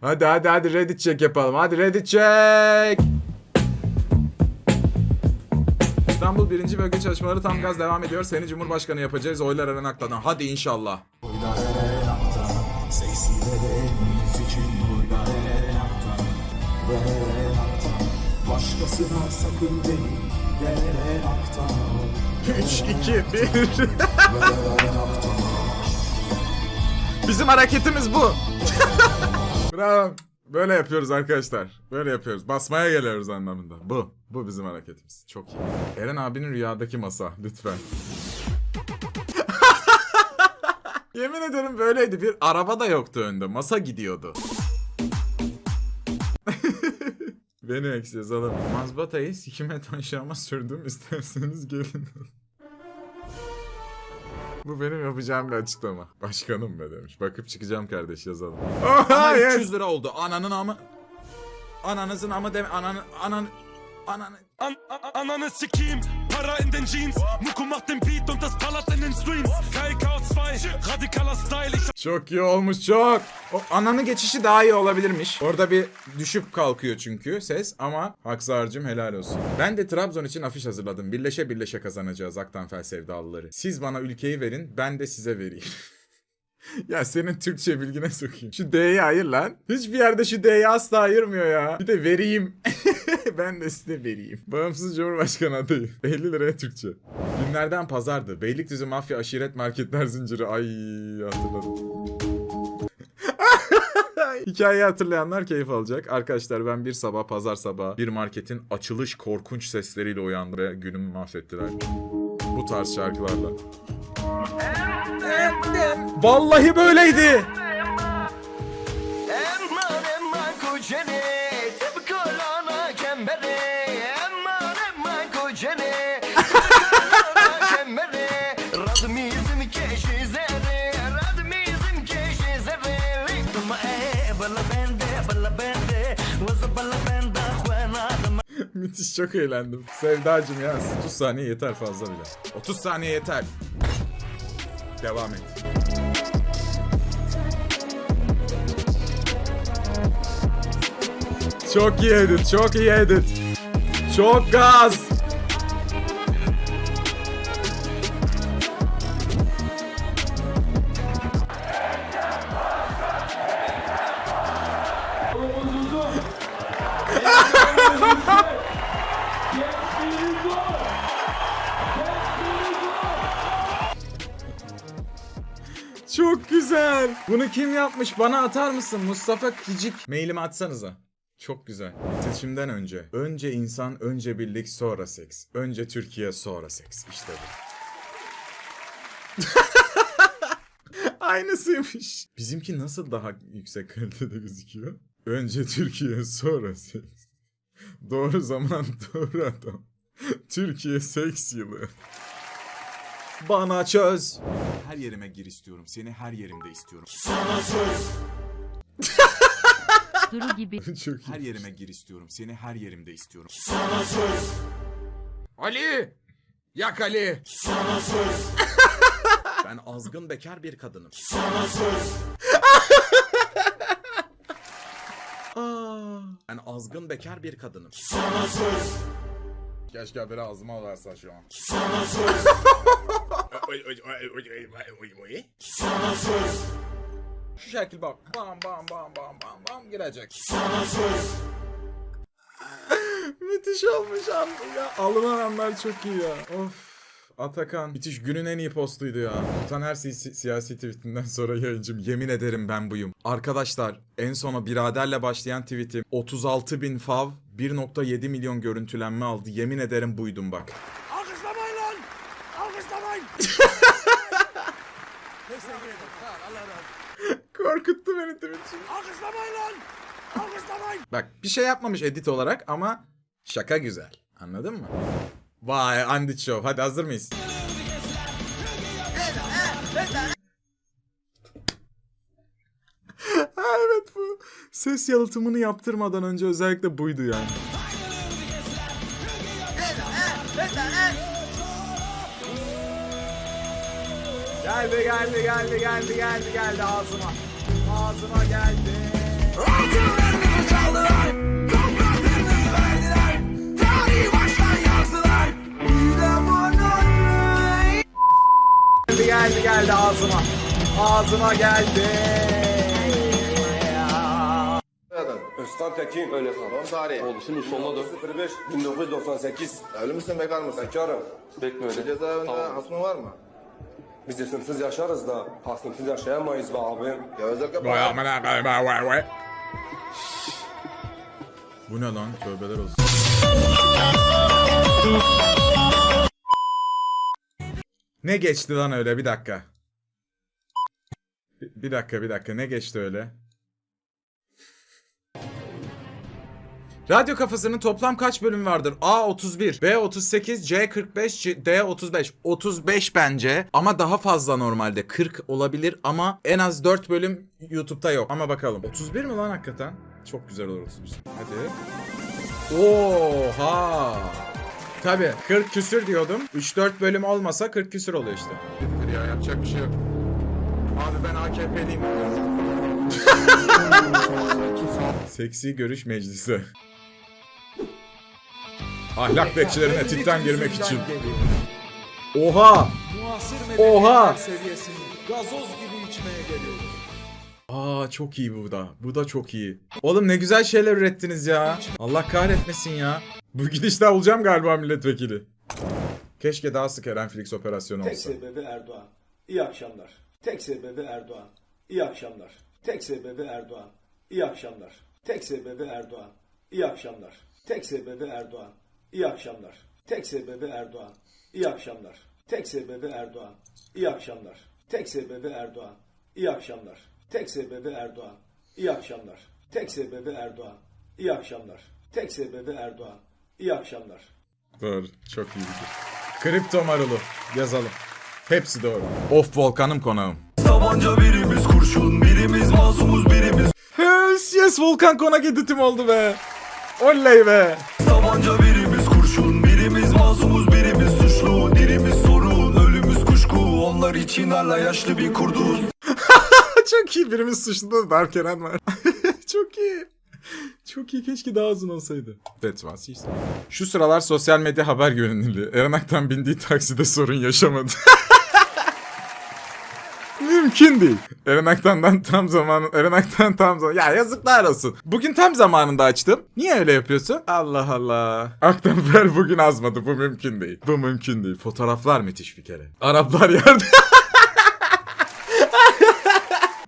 Hadi hadi hadi Reddit check yapalım. Hadi Reddit check. İstanbul 1. bölge çalışmaları tam gaz devam ediyor. Seni Cumhurbaşkanı yapacağız. Oylar Eren Aktan'dan. Hadi inşallah. Başkasına sakın değil Ver aktar 3, 2, 1. Bizim hareketimiz bu. Bravo. Böyle yapıyoruz arkadaşlar. Böyle yapıyoruz. Basmaya geliyoruz anlamında. Bu. Bu bizim hareketimiz. Çok iyi. Eren abinin rüyadaki masa. Lütfen. Yemin ederim böyleydi. Bir araba da yoktu önde. Masa gidiyordu. Beni eksi yazalım. Mazbatayı sikime taşağıma sürdüm. İsterseniz gelin. Bu benim yapacağım bir açıklama. Başkanım be demiş. Bakıp çıkacağım kardeş yazalım. Oha Ama yes. 300 lira oldu. Ananın amı... Ananızın amı deme... Ananı... Ananı... Ananı... An an Ananı sikeyim, Para in den Jeans Muko macht den Beat und das ballert in den Streams KK2, radikaler Style Çok iyi olmuş çok. O ananı geçişi daha iyi olabilirmiş. Orada bir düşüp kalkıyor çünkü ses ama Haksar'cım helal olsun. Ben de Trabzon için afiş hazırladım. Birleşe birleşe kazanacağız Aktanfer sevdalıları. Siz bana ülkeyi verin ben de size vereyim. ya senin Türkçe bilgine sokayım. Şu D'yi ayır lan. Hiçbir yerde şu D'yi asla ayırmıyor ya. Bir de vereyim. ben de size vereyim. Bağımsız Cumhurbaşkanı adayı. 50 liraya Türkçe. Günlerden pazardı. Beylikdüzü Mafya Aşiret Marketler Zinciri. Ay hatırladım. Hikayeyi hatırlayanlar keyif alacak. Arkadaşlar ben bir sabah pazar sabahı bir marketin açılış korkunç sesleriyle uyandım ve günümü mahvettiler. Bu tarz şarkılarla. Vallahi böyleydi. Müthiş çok eğlendim. Sevdacım ya 30 saniye yeter fazla bile. 30 saniye yeter. Devam et. Çok iyi edit, çok iyi edit. Çok gaz. Çok güzel. Bunu kim yapmış? Bana atar mısın? Mustafa Kicik. Mailimi atsanıza. Çok güzel. Seçimden önce. Önce insan, önce birlik, sonra seks. Önce Türkiye, sonra seks. İşte bu. Aynısıymış. Bizimki nasıl daha yüksek kalitede gözüküyor? Önce Türkiye, sonra seks. Doğru zaman, doğru adam. Türkiye seks yılı. Bana çöz. Her yerime gir istiyorum. Seni her yerimde istiyorum. Duru gibi Çok. Her yerime gir istiyorum. Seni her yerimde istiyorum. Ali! Yak Ali! Ben azgın bekar bir kadınım. Aa, Ben azgın bekar bir kadınım. Keşke haberi ağzıma verse şu an. Şu şekil bak. Bam bam bam bam bam bam girecek. Müthiş olmuş an ya. Alınan anlar çok iyi ya. Of. Atakan. Müthiş günün en iyi postuydu ya. Taner si- si- siyasi tweetinden sonra yayıncım. Yemin ederim ben buyum. Arkadaşlar en sona biraderle başlayan tweetim 36 bin fav 1.7 milyon görüntülenme aldı. Yemin ederim buydum bak. Alkışlamayın lan! Alkışlamayın! Korkuttu beni tweet. Alkışlamayın lan! Alkışlamayın! Bak bir şey yapmamış edit olarak ama şaka güzel. Anladın mı? Vay Andit Show. Hadi hazır mıyız? ha evet bu. Ses yalıtımını yaptırmadan önce özellikle buydu yani. Geldi geldi geldi geldi geldi geldi ağzıma. Ağzıma geldi. Geldi geldi geldi ağzıma. Ağzıma geldi. Tekin. Öyle kal. Doğum tarihi. Oldu. Şimdi sonuna dön. 05 1998. Evli misin bekar mısın? Bekarım. Bekle öyle. Cezaevinde hasmın var mı? Biz isimsiz yaşarız da hasımsız yaşayamayız be abim. Ya özellikle Vay amına koyayım, vay vay vay. Bu ne lan? Tövbeler olsun. Ne geçti lan öyle? Bir dakika. Bir, bir dakika, bir dakika. Ne geçti öyle? Radyo kafasının toplam kaç bölüm vardır? A 31, B 38, C 45, C- D 35. 35 bence ama daha fazla normalde. 40 olabilir ama en az 4 bölüm YouTube'da yok. Ama bakalım. 31 mi lan hakikaten? Çok güzel olur 31. Hadi. Oha. Tabi 40 küsür diyordum. 3-4 bölüm olmasa 40 küsür oluyor işte. Ya yapacak bir şey yok. Abi ben AKP'liyim. Seksi görüş meclisi. Ahlak bekçilerine titten girmek için. Oha! Oha! seviyesini gazoz gibi içmeye geliyor. Aa çok iyi bu da. Bu da çok iyi. Oğlum ne güzel şeyler ürettiniz ya. Allah kahretmesin ya. Bu gidişte olacağım galiba milletvekili. Keşke daha sık Eren Felix operasyonu Tek olsa. sebebi Erdoğan. İyi akşamlar. Tek sebebi Erdoğan. İyi akşamlar. Tek sebebi Erdoğan. İyi akşamlar. Tek sebebi Erdoğan. İyi akşamlar. Tek sebebi Erdoğan. İyi akşamlar. Tek sebebi Erdoğan. İyi akşamlar. Tek sebebi Erdoğan. İyi akşamlar. Tek sebebi Erdoğan. İyi akşamlar. Tek sebebi Erdoğan. İyi akşamlar. Tek sebebi Erdoğan. İyi akşamlar. Tek sebebi Erdoğan. İyi akşamlar. Doğru. Çok iyi fikir. Kripto marulu. Yazalım. Hepsi doğru. Of volkanım konağım. Tabanca birimiz kurşun birimiz masumuz birimiz Yes, yes volkan konak editim oldu be. Oley be. Tabanca birimiz için hala yaşlı bir kurduz Çok iyi birimiz suçlu da Eren var. Çok iyi. Çok iyi keşke daha uzun olsaydı. Was easy. Şu sıralar sosyal medya haber güvenilirliği. Eren Aktan bindiği takside sorun yaşamadı. Mümkün değil. Eren Aktan'dan tam zamanı... Eren Aktan tam zaman... Ya yazıklar olsun. Bugün tam zamanında açtım. Niye öyle yapıyorsun? Allah Allah. Aktanfer bugün azmadı. Bu mümkün değil. Bu mümkün değil. Fotoğraflar müthiş bir kere. Araplar yerde...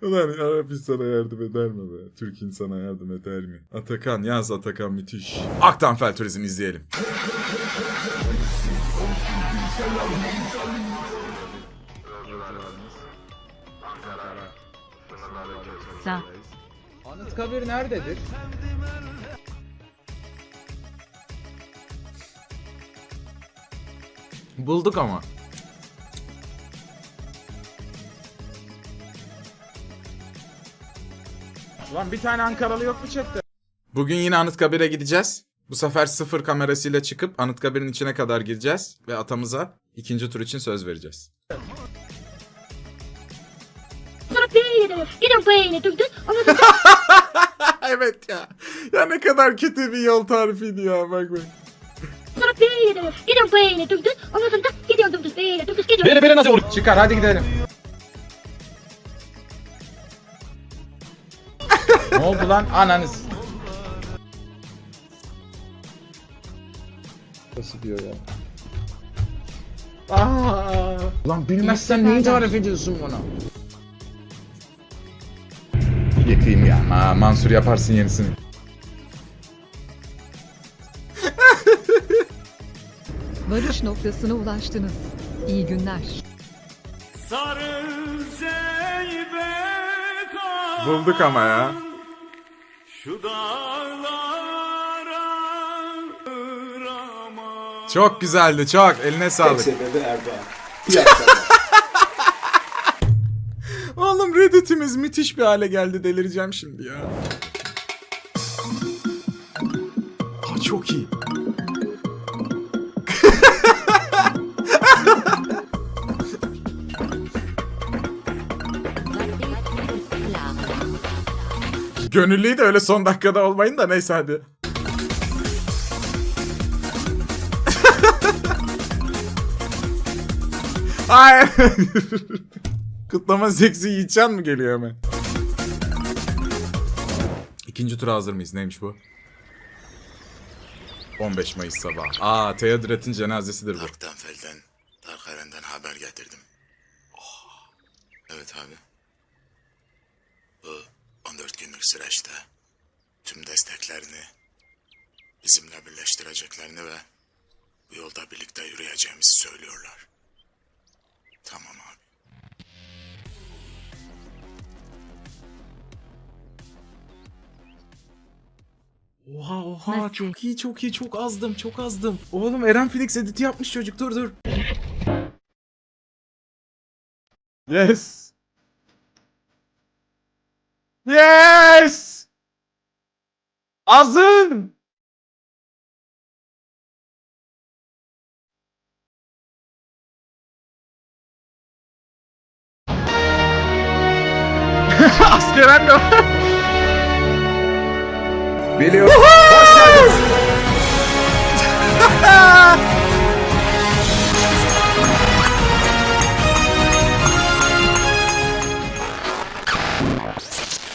Ulan Arap insana yardım eder mi be? Türk insana yardım eder mi? Atakan yaz Atakan müthiş. Aktanfel Turizm izleyelim. Sa. Anıtkabir nerededir? Bulduk ama. Lan bir tane Ankaralı yok mu chatte? Bugün yine Anıtkabir'e gideceğiz. Bu sefer sıfır kamerasıyla çıkıp Anıtkabir'in içine kadar gireceğiz ve atamıza ikinci tur için söz vereceğiz. evet ya. Ya ne kadar kötü bir yol tarifiydi ya bak bak. Beni beni nasıl vur? Çıkar hadi gidelim. ne oldu lan ananız? Nasıl diyor ya? Aa, lan bilmezsen neyi tarif ediyorsun bana? Ya. Mansur yaparsın yenisini. Varış noktasına ulaştınız. İyi günler. Bulduk ama ya. Çok güzeldi çok. Eline Tek sağlık. sebebi Erdoğan. İyi akşamlar. Oğlum Reddit'imiz müthiş bir hale geldi. Delireceğim şimdi ya. Aa, çok iyi. gönüllüyü de öyle son dakikada olmayın da neyse hadi. Hayır. Kutlama seksi Yiğitcan mı geliyor hemen? İkinci tura hazır mıyız? Neymiş bu? 15 Mayıs sabahı. Aa, Theodoret'in cenazesidir bu. Darktenfeld'den, Darkaren'den haber getirdim. Evet abi. Bu 14 günlük süreçte tüm desteklerini bizimle birleştireceklerini ve bu yolda birlikte yürüyeceğimizi söylüyorlar. Tamam abi. Oha oha Nasıl? çok iyi çok iyi çok azdım çok azdım. Oğlum Eren Felix editi yapmış çocuk dur dur. Yes. Yes. Azın. Askeren de Biliyorum. Hoş geldiniz.